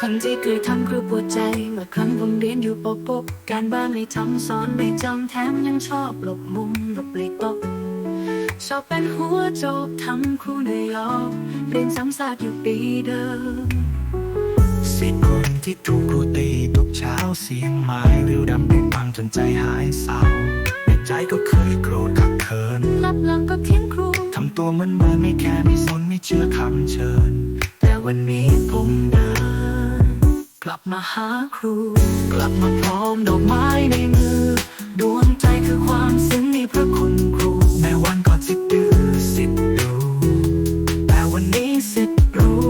คนที่เคยทำครูปวดใจ เมื่อครั้งผมเรียนอยู่ปกปกการบ้านไม่ทำสอนไม่จำแถมยังชอบหลบมุมหลบหลีกตกชอบเป็นหัวโจกทำครูในยอกเรียนซ้ำซากอยู่ปีเดิมสิทธิ์คนที่ถูกครูตีทุกเช้าเสียงไม้ริวดำเด็กฟังจนใจหายเศร้าในใจก็เคยโกรธขักเขินรับหลังก็เขียนครูทำตัวเหมือนเมินไม่แค่ไม่สนไม่เชื่อคำเชิญ แต่วันนี้ผมเดิน กลับมาหาครู กลับมาพร้อมดอกไม้ในมือ ดวงใจคือความซึ้งในพระคุณครูแม้วันก่อนสิดื้อสิทธิ์ดูแต่วันนี้สิทธิ์รู้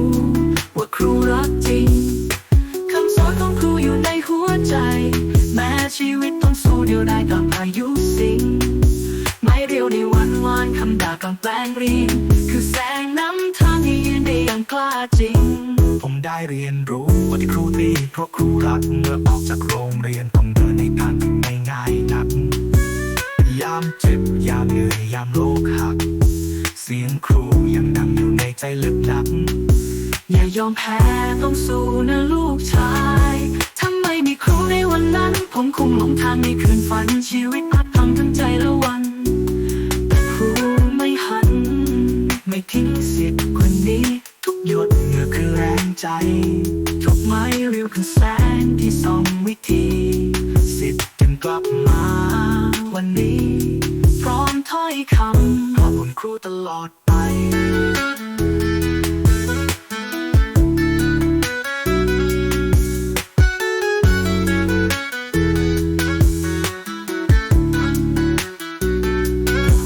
ว่าครูรักจริงคำสอนของครูอยู่ในหัวใจ แม้ชีวิตต้องสู้เดียวได้กับพายุสิงไม่เรียวในวันวานคำด่ากลางแปลงเรียนคือแสงน้ำทาางกล้าจริง ผมได้เรียนรู้ว่าที่ครูตีเพราะครูรักเมื่อออกจากโรงเรียนต้องเดินในทางที่ไม่ง่ายนัก ยามเจ็บยามเหนื่อยยามโลกหัก เสียงครูยังดังอยู่ในใจลึกนักอย่ายอมแพ้ต้องสู้นะลูกชายทำไมมีครูในวันนั้น ผมคงหลงทางในคืนฝันชีวิต ใจทุกไม้เรียวคือแสงที่ส่องวิธีสิทธิ์จึงกลับมา วันนี้ พร้อมถ้อยคำขอบคุณครูตลอดไป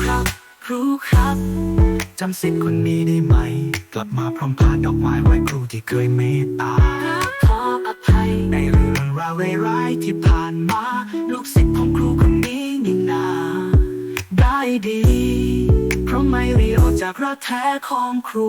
ครับครูครับ จำสิทธิ์คนนี้ได้ไหม กลับมาพร้อมพานดอกไม้ไว้ครูที่เคยเมตตาขออภัยในเรื่องราวร้ายๆที่ผ่านมา ลูกศิษย์ของครูคนนี้นี่นาได้ดี เพราะไม่เรียวจากรักแท้ของครู